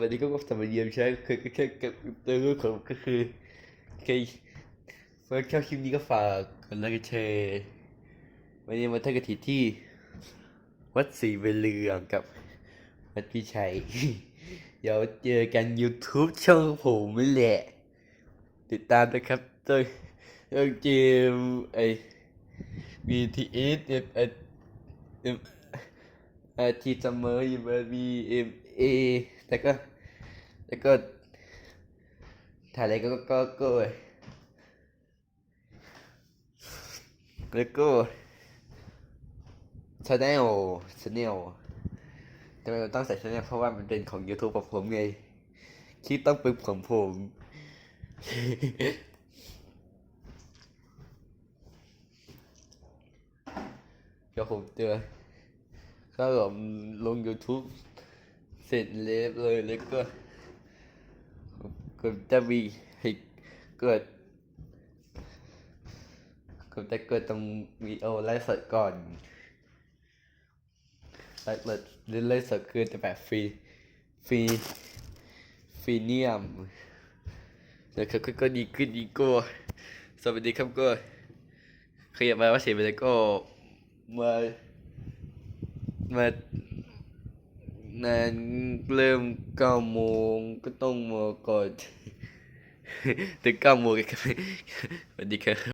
วัสดีครับสวัสดีครับใช่คือคือคือคือเรื่องของก็คือคือเมื่อชอบคลิปนี้ก็ฝากกดไลค์กดแชร์วันนี้มาที่ยวกันที่ที่ วัดศรีเวเรืองกับวัดพิชัย เดี๋ยวเจอกัน YouTube ช่องผมนี่แหละ ติดตามนะครับเรื่องเรื่องเกมไอ BTS เอฟเอฟเอฟเอทีซัมเมอร์ยูบีเอ็ม เอแล้วก็แล้วก็ถ่ายอะไรก็ก็ก็แล้วก็ชาแนลชาแนลทำไมเราต้องใส่ชาแนลเพราะว่ามันเป็นของ YouTube ของผมไงคลิปต้องเป็นของผมเดี๋ยวผมเจอถ้าผมลง YouTube เสร็จเรียบเลยแล้วก็ผมจะมีให้เกิดผมจะเกิดตรงวีโอไลฟ์สดก่อนไลฟ์สดหรือไลฟ์สดคือจะแบบฟรีฟรีฟรีเนียมแล้วก็ก็ดีขึ้นดีก็สวัสดีครับก็ขยับมาว่าเสียไปแล้วก็มามา นั้นเริ่มเก้าโมงก็ต้องมาก่อน ถึงเก้าโมงกันสวัสดีครับ